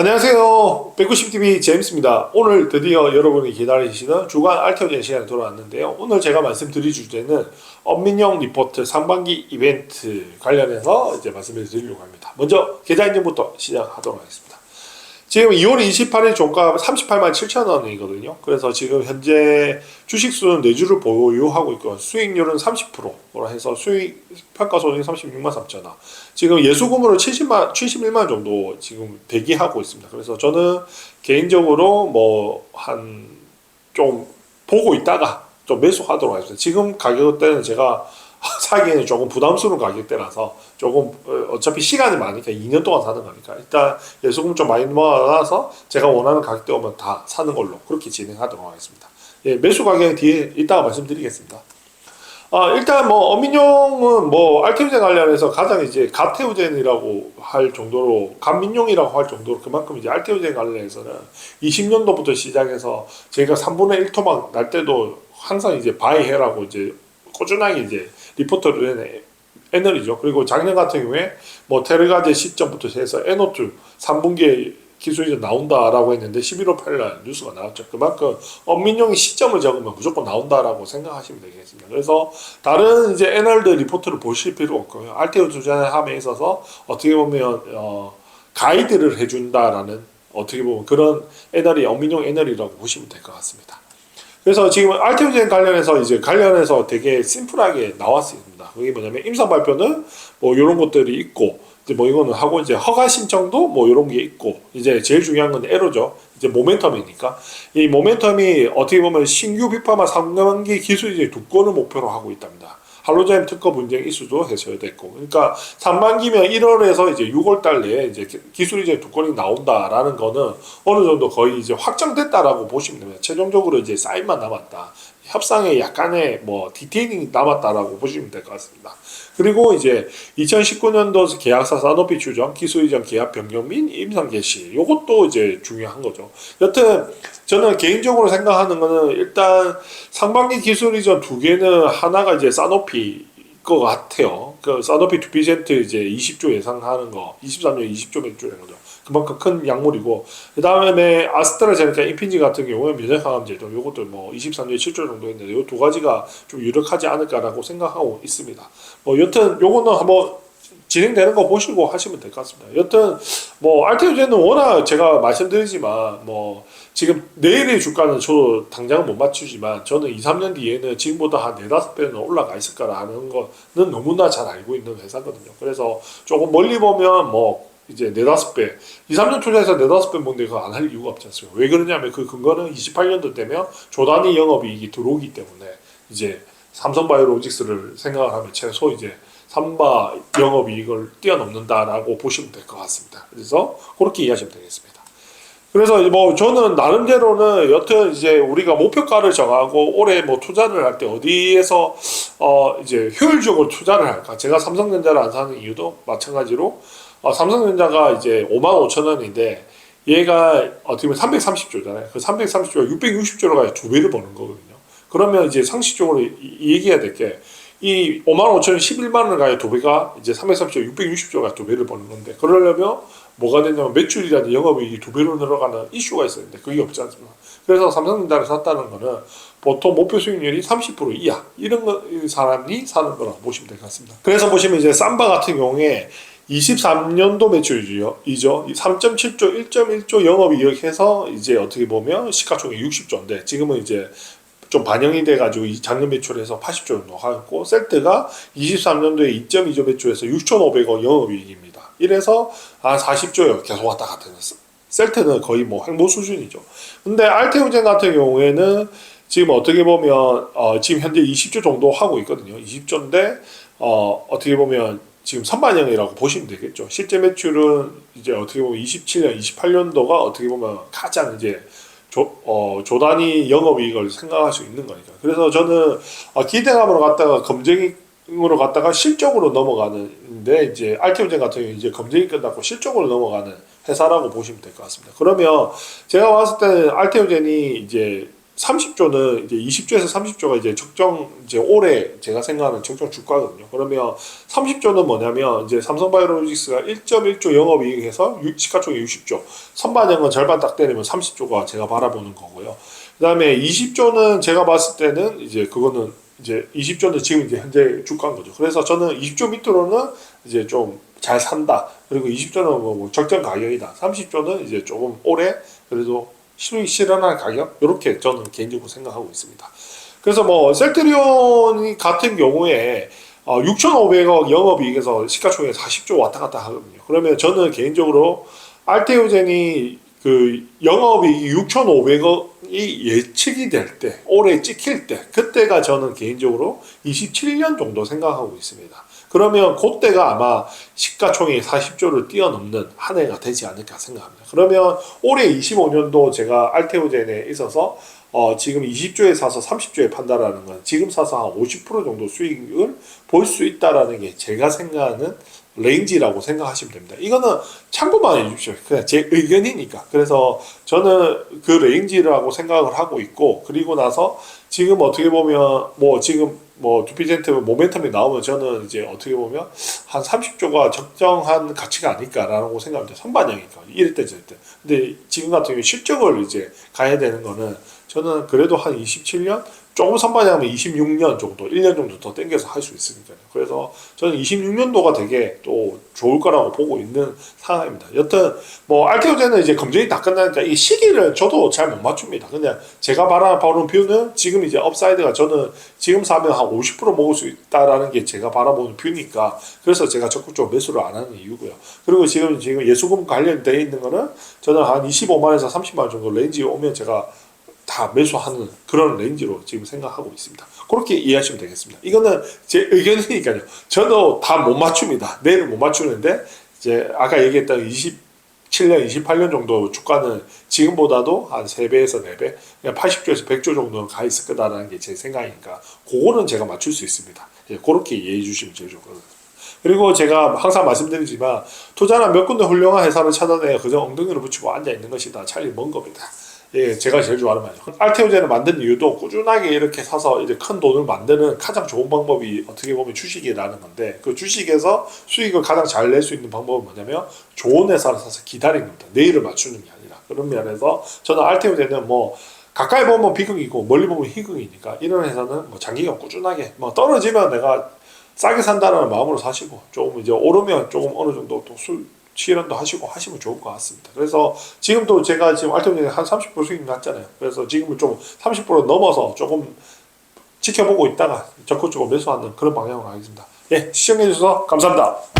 안녕하세요. 190TV 제임스입니다. 오늘 드디어 여러분이 기다리시는 주간 알테오젠 시간에 돌아왔는데요. 오늘 제가 말씀드릴 주제는 엄민영 리포트 상반기 이벤트 관련해서 이제 말씀을 드리려고 합니다. 먼저 계좌 인증부터 시작하도록 하겠습니다. 지금 2월 28일 종가 38만 7천 원이거든요. 그래서 지금 현재 주식수는 4주를 보유하고 있고 수익률은 30%로 해서 수익 평가 손익 36만 3천 원. 지금 예수금으로 70만 71만 정도 지금 대기하고 있습니다. 그래서 저는 개인적으로 뭐 한 좀 보고 있다가 좀 매수하도록 하겠습니다. 지금 가격대는 제가 사기에는 조금 부담스러운 가격대라서 조금 어, 어차피 시간이 많으니까 2년 동안 사는 거니까 일단 예수금 좀 많이 모아놔서 제가 원하는 가격대 오면 다 사는 걸로 그렇게 진행하도록 하겠습니다. 예, 매수 가격은 뒤에 이따가 말씀드리겠습니다. 아, 일단 뭐 어민용은 뭐 알테우젠 관련해서 가장 이제 가테우젠이라고 할 정도로 감민용이라고 할 정도로 그만큼 이제 알테우젠 관련해서는 20년도부터 시작해서 저희가 3분의 1토막 날 때도 항상 이제 바이해라고 이제 꾸준하게 이제 리포터를 낸 애널이죠. 그리고 작년 같은 경우에 뭐 테르가제 시점부터 해서 에노2 3분기에 기술이 나온다라고 했는데 11월 8일 뉴스가 나왔죠. 그만큼 엄민용이 시점을 적으면 무조건 나온다라고 생각하시면 되겠습니다. 그래서 다른 이제 애널드 리포트를 보실 필요 없고요. 알테오 투자함에 있어서 어떻게 보면 어, 가이드를 해준다라는 어떻게 보면 그런 애널이 엄민용 애널이라고 보시면 될 것 같습니다. 그래서 지금 알테오젠 관련해서 이제 관련해서 되게 심플하게 나왔습니다. 그게 뭐냐면 임상 발표는 뭐 이런 것들이 있고 이제 뭐 이거는 하고 이제 허가 신청도 뭐 이런 게 있고 이제 제일 중요한 건 에러죠. 이제 모멘텀이니까 이 모멘텀이 어떻게 보면 신규 비파마 상반기 기술 이제 두 건을 목표로 하고 있답니다. 할로자임 특허 분쟁 이슈도 해소됐고 그러니까 상반기면 1월에서 이제 6월 달 내에 이제 기술 이제 두 건이 나온다라는 거는 어느 정도 거의 이제 확정됐다라고 보시면 됩니다. 최종적으로 이제 사인만 남았다. 협상에 약간의 뭐 디테일링이 남았다라고 보시면 될 것 같습니다. 그리고 이제 2019년도 계약사 산업비 추정, 기술 이전 계약 변경 및 임상 개시, 요것도 이제 중요한 거죠. 여튼 저는 개인적으로 생각하는 거는 일단 상반기 기술 이전 두 개는 하나가 이제 사노피 것 같아요. 그 사노피 두피젠트 이제 20조 예상하는 거, 23년 20조 매출인 거죠. 그만큼 큰 약물이고 그 다음에 아스트라제네카 인핀지 같은 경우는 면역항암제도 이것도 뭐 23년에 7조 정도 했는데 이두 가지가 좀 유력하지 않을까라고 생각하고 있습니다. 뭐 여튼 요거는 한번 진행되는 거 보시고 하시면 될 것 같습니다. 여튼 뭐 알테오젠은 워낙 제가 말씀드리지만 뭐 지금 내일의 주가는 저도 당장은 못 맞추지만 저는 2, 3년 뒤에는 지금보다 한 4, 5배는 올라가 있을 거라는 거는 너무나 잘 알고 있는 회사거든요. 그래서 조금 멀리 보면 뭐 이제 네다섯 배, 2, 3년 투자해서 네다섯 배 먹는데 그거 안 할 이유가 없지 않습니까? 왜 그러냐면 그 근거는 28년도 되면 조단위 영업이익이 들어오기 때문에 이제 삼성바이오로직스를 생각을 하면 최소 이제 삼바 영업이익을 뛰어넘는다라고 보시면 될 것 같습니다. 그래서 그렇게 이해하시면 되겠습니다. 그래서 뭐 저는 나름대로는 여튼 이제 우리가 목표가를 정하고 올해 뭐 투자를 할 때 어디에서 어 이제 효율적으로 투자를 할까? 제가 삼성전자를 안 사는 이유도 마찬가지로 어, 삼성전자가 이제 5만 5천 원인데 얘가 어떻게 보면 330조잖아요. 그 330조가 660조로 가야 두 배를 버는 거거든요. 그러면 이제 상식적으로 이- 얘기해야 될 게 이 5만 5천 원 11만 원을 가야 두 배가 이제 330조 660조가 두 배를 버는 건데 그러려면 뭐가 되냐면 매출이라든 영업이익이 두 배로 늘어가는 이슈가 있었는데 그게 없지 않습니까? 그래서 삼성전자를 샀다는 거는 보통 목표 수익률이 30% 이하 이런 거 사람이 사는 거라고 보시면 될 것 같습니다. 그래서 보시면 이제 삼바 같은 경우에 23년도 매출이죠. 이죠. 3.7조, 1.1조 영업이익 해서 이제 어떻게 보면 시가총액 60조인데 지금은 이제 좀 반영이 돼가지고 이 작년 매출에서 80조 정도 하고 셀트가 23년도에 2.2조 매출에서 6,500억 영업이익입니다. 이래서 한 40조요 계속 왔다 갔다 했어. 셀트는 거의 뭐 행보 수준이죠. 근데 알테오젠 같은 경우에는 지금 어떻게 보면 어 지금 현재 20조 정도 하고 있거든요. 20조인데 어 어떻게 보면 지금 선반영이라고 보시면 되겠죠. 실제 매출은 이제 어떻게 보면 27년, 28년도가 어떻게 보면 가장 이제 조, 어, 조단위 영업이익을 생각할 수 있는 거니까. 그래서 저는 어, 기대감으로 갔다가 검증으로 갔다가 실적으로 넘어가는데 이제 알티오젠 같은 경우 이제 검증이 끝났고 실적으로 넘어가는 회사라고 보시면 될 것 같습니다. 그러면 제가 봤을 때는 알티오젠이 이제 30조는 이제 20조에서 30조가 이제 적정 이제 올해 제가 생각하는 적정 주가거든요. 그러면 30조는 뭐냐면 이제 삼성바이오로직스가 1.1조 영업이익에서 유- 시가총액 60조, 선반영은 절반 딱 때리면 30조가 제가 바라보는 거고요. 그다음에 20조는 제가 봤을 때는 이제 그거는 이제 20조는 지금 이제 현재 주가인 거죠. 그래서 저는 20조 밑으로는 이제 좀 잘 산다. 그리고 20조는 뭐, 뭐 적정 가격이다. 30조는 이제 조금 오래 그래도 실현할 가격 이렇게 저는 개인적으로 생각하고 있습니다. 그래서 뭐 셀트리온 같은 경우에 어, 6,500억 영업이익에서 시가총액 40조 왔다 갔다 하거든요. 그러면 저는 개인적으로 알테오젠이 그 영업이익 6,500억이 예측이 될 때, 올해 찍힐 때, 그때가 저는 개인적으로 27년 정도 생각하고 있습니다. 그러면 그때가 아마 시가총액 40조를 뛰어넘는 한 해가 되지 않을까 생각합니다. 그러면 올해 25년도 제가 알테오젠에 있어서 어, 지금 20조에 사서 30조에 판다라는 건 지금 사서 한 50% 정도 수익을 볼 수 있다라는 게 제가 생각하는 레인지라고 생각하시면 됩니다. 이거는 참고만 해주십시오. 그냥 제 의견이니까. 그래서 저는 그 레인지라고 생각을 하고 있고, 그리고 나서 지금 어떻게 보면, 뭐 지금 뭐 두피젠트 모멘텀이 나오면 저는 이제 어떻게 보면 한 30조가 적정한 가치가 아닐까라고 생각합니다. 선반영이니까. 이럴 때 저럴 때. 근데 지금 같은 경우 실적을 이제 가야 되는 거는 저는 그래도 한 27년 조금 선반영하면 26년 정도, 1년 정도 더 땡겨서 할 수 있으니까요. 그래서 저는 26년도가 되게 또 좋을 거라고 보고 있는 상황입니다. 여튼 뭐 알테오제는 이제 검증이 다 끝나니까 이 시기를 저도 잘 못 맞춥니다. 그냥 제가 바라보는 뷰는 지금 이제 업사이드가 저는 지금 사면 한 50% 먹을 수 있다라는 게 제가 바라보는 뷰니까 그래서 제가 적극적으로 매수를 안 하는 이유고요. 그리고 지금 지금 예수금 관련되어 있는 거는 저는 한 25만에서 30만 원 정도 레인지 오면 제가 다 매수하는 그런 레인지로 지금 생각하고 있습니다. 그렇게 이해하시면 되겠습니다. 이거는 제 의견이니까요. 저도 다 못 맞춥니다. 내일 못 맞추는데 이제 아까 얘기했던 27년, 28년 정도 주가는 지금보다도 한 3배에서 4배, 그냥 80조에서 100조 정도는 가 있을 거다라는 게 제 생각이니까 그거는 제가 맞출 수 있습니다. 예, 그렇게 이해해 주시면 제일 좋거든요. 그리고 제가 항상 말씀드리지만 투자는 몇 군데 훌륭한 회사를 찾아내야 그저 엉덩이를 붙이고 앉아 있는 것이다. 차라리 먼 겁니다. 예, 제가 제일 좋아하는 말이죠. 알테오젠을 만든 이유도 꾸준하게 이렇게 사서 이제 큰 돈을 만드는 가장 좋은 방법이 어떻게 보면 주식이라는 건데 그 주식에서 수익을 가장 잘 낼 수 있는 방법은 뭐냐면 좋은 회사를 사서 기다리는 겁니다. 내일을 맞추는 게 아니라 그런 면에서 저는 알테오젠은 뭐 가까이 보면 비극이고 멀리 보면 희극이니까 이런 회사는 뭐 장기간 꾸준하게 뭐 떨어지면 내가 싸게 산다는 마음으로 사시고 조금 이제 오르면 조금 어느 정도 또술 실현도 하시고 하시면 좋을 것 같습니다. 그래서 지금도 제가 지금 알테오젠에 한30% 수익 났잖아요. 그래서 지금은 좀 30% 넘어서 조금 지켜보고 있다가 적극적으로 매수하는 그런 방향으로 가겠습니다. 예, 시청해주셔서 감사합니다.